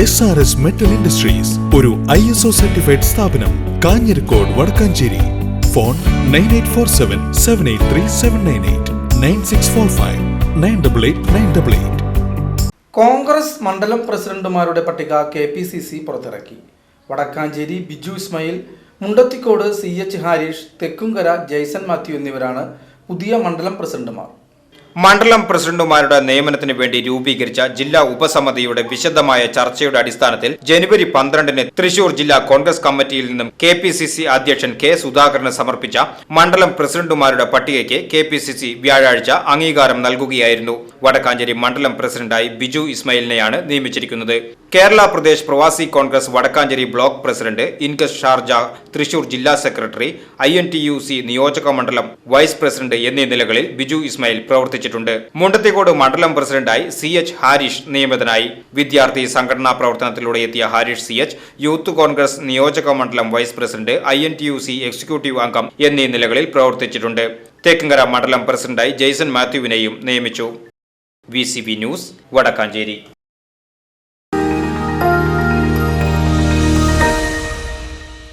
S R S metal industries ഒരു I S O certified സ്ഥാപനം Kanjirakode Vadakkancherry. Phone nine eight four seven seven eight three seven nine eight nine six four five nine double eight nine double eight Congress മണ്ഡലം പ്രസിഡന്റുമാരുടെ പട്ടിക K P C C പുറത്തിറക്കി. Vadakkanchery Biju Ismail Mundathikode C H Harish Thekkumkara Jaison Mathew എന്നിവരാണ് പുതിയ മണ്ഡലം പ്രസിഡന്റുമാർ. മണ്ഡലം പ്രസിഡന്റുമാരുടെ നിയമനത്തിന് വേണ്ടി രൂപീകരിച്ച ജില്ലാ ഉപസമിതിയുടെ വിശദമായ ചർച്ചയുടെ അടിസ്ഥാനത്തിൽ ജനുവരി പന്ത്രണ്ടിന് തൃശൂർ ജില്ലാ കോൺഗ്രസ് കമ്മിറ്റിയിൽ നിന്നും കെ അധ്യക്ഷൻ കെ സുധാകരന് സമർപ്പിച്ച മണ്ഡലം പ്രസിഡന്റുമാരുടെ പട്ടികയ്ക്ക് കെ വ്യാഴാഴ്ച അംഗീകാരം നൽകുകയായിരുന്നു. വടക്കാഞ്ചേരി മണ്ഡലം പ്രസിഡന്റായി Biju ഇസ്മയിലിനെയാണ് നിയമിച്ചിരിക്കുന്നത്. Kerala Pradesh Pravasi Congress Vadakkancherry block president INCAS Sharjah Thrissur ജില്ലാ സെക്രട്ടറി ഐ നിയോജക മണ്ഡലം വൈസ് പ്രസിഡന്റ് എന്നീ നിലകളിൽ ബിജു ഇസ്മായിൽ പ്രവർത്തിച്ചിട്ടുണ്ട് മുണ്ടത്തിക്കോട് മണ്ഡലം പ്രസിഡന്റായി സി എച്ച് ഹാരിഷ് നിയമിതനായി. വിദ്യാർത്ഥി സംഘടനാ പ്രവർത്തനത്തിലൂടെ എത്തിയ Harish C H youth Congress നിയോജക മണ്ഡലം vice president I N T U C executive അംഗം എന്നീ നിലകളിൽ പ്രവർത്തിച്ചിട്ടുണ്ട്. തേക്കങ്കര മണ്ഡലം പ്രസിഡന്റായി ജെയ്സൺ മാത്യുവിനെയും നിയമിച്ചു. V news Vadakkancherry.